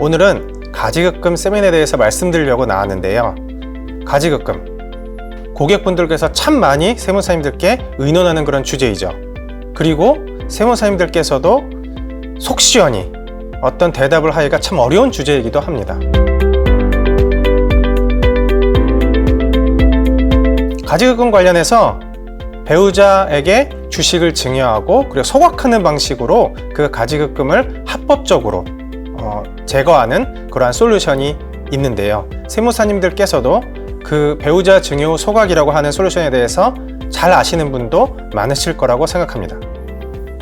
오늘은 가지급금 세미나에 대해서 말씀드리려고 나왔는데요. 가지급금. 고객분들께서 참 많이 세무사님들께 의논하는 그런 주제이죠. 그리고 세무사님들께서도 속 시원히 어떤 대답을 하기가 참 어려운 주제이기도 합니다. 가지급금 관련해서 배우자에게 주식을 증여하고 그리고 소각하는 방식으로 그 가지급금을 합법적으로 어, 제거하는 그러한 솔루션이 있는데요. 세무사님들께서도 그 배우자 증여 소각이라고 하는 솔루션에 대해서 잘 아시는 분도 많으실 거라고 생각합니다.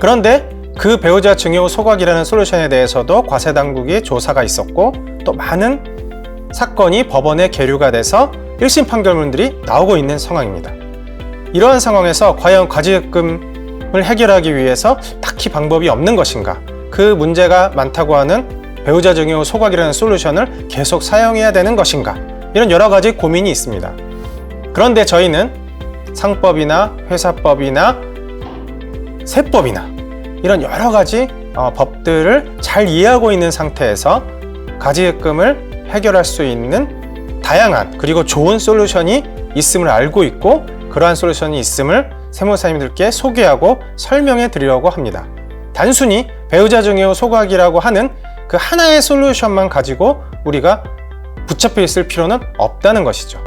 그런데 그 배우자 증여 소각이라는 솔루션에 대해서도 과세 당국이 조사가 있었고 또 많은 사건이 법원에 계류가 돼서 1심 판결문들이 나오고 있는 상황입니다. 이러한 상황에서 과연 과지급금을 해결하기 위해서 딱히 방법이 없는 것인가? 그 문제가 많다고 하는 배우자 증여 소각이라는 솔루션을 계속 사용해야 되는 것인가? 이런 여러 가지 고민이 있습니다. 그런데 저희는 상법이나 회사법이나 세법이나 이런 여러 가지 어, 법들을 잘 이해하고 있는 상태에서 가지급금을 해결할 수 있는 다양한 그리고 좋은 솔루션이 있음을 알고 있고 그러한 솔루션이 있음을 세무사님들께 소개하고 설명해 드리려고 합니다. 단순히 배우자 증여 소각이라고 하는 그 하나의 솔루션만 가지고 우리가 붙잡혀 있을 필요는 없다는 것이죠.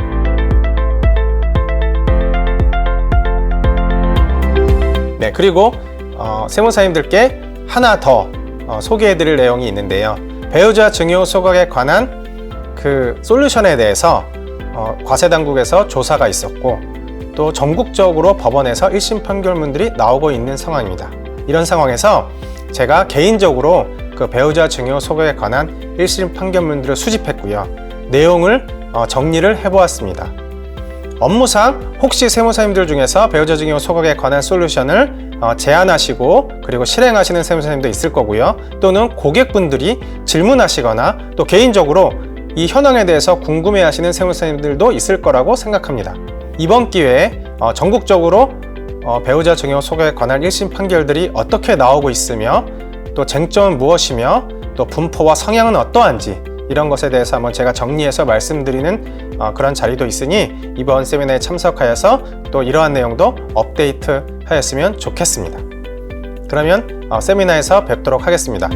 네, 그리고 어, 세무사님들께 하나 더 어, 소개해 드릴 내용이 있는데요. 배우자 증여 소각에 관한 그 솔루션에 대해서 어, 과세당국에서 조사가 있었고 또 전국적으로 법원에서 1심 판결문들이 나오고 있는 상황입니다. 이런 상황에서 제가 개인적으로 그 배우자 증여 소각에 관한 1심 판결문들을 수집했고요. 내용을 어, 정리를 해보았습니다. 업무상 혹시 세무사님들 중에서 배우자 증여 소각에 관한 솔루션을 어, 제안하시고 그리고 실행하시는 세무사님도 있을 거고요. 또는 고객분들이 질문하시거나 또 개인적으로 이 현황에 대해서 궁금해하시는 세무사님들도 있을 거라고 생각합니다. 이번 기회에 어, 전국적으로 어, 배우자 증여 소각에 관한 1심 판결들이 어떻게 나오고 있으며 또 쟁점은 무엇이며 또 분포와 성향은 어떠한지 이런 것에 대해서 한번 제가 정리해서 말씀드리는 어, 그런 자리도 있으니 이번 세미나에 참석하여서 또 이러한 내용도 업데이트 하였으면 좋겠습니다. 그러면 어, 세미나에서 뵙도록 하겠습니다.